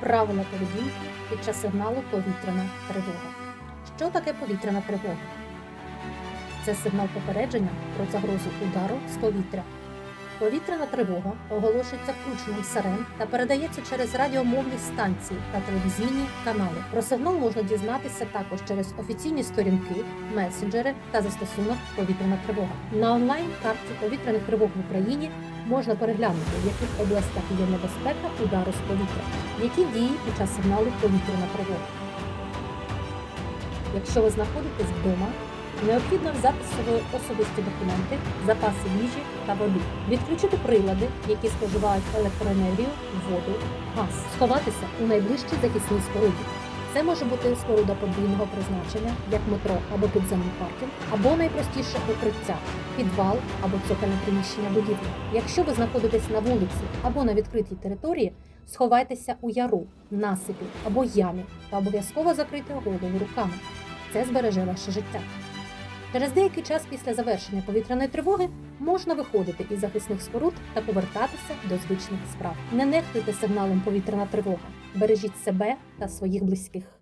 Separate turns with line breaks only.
Правила поведінки під час сигналу повітряна тривога. Що таке повітряна тривога? Це сигнал попередження про загрозу удару з повітря. Повітряна тривога оголошується включенням сирен та передається через радіомовні станції та телевізійні канали. Про сигнал можна дізнатися також через офіційні сторінки, месенджери та застосунок повітряна тривога. На онлайн-карті повітряних тривог в Україні можна переглянути, в яких областях є небезпека удару з повітря, які дії під час сигналу повітряна тривога. Якщо ви знаходитесь вдома, необхідно взяти з собою особисті документи, запаси їжі та води, відключити прилади, які споживають електроенергію, воду, газ, сховатися у найближчій захисній споруді. Це може бути споруда подвійного призначення, як метро або підземний паркінг, або найпростіше укриття, підвал або цокольне приміщення будівлі. Якщо ви знаходитесь на вулиці або на відкритій території, сховайтеся у яру, насипі або ямі та обов'язково закрийте голову руками. Це збереже ваше життя. Через деякий час після завершення повітряної тривоги можна виходити із захисних споруд та повертатися до звичних справ. Не нехтуйте сигналом повітряна тривога. Бережіть себе та своїх близьких.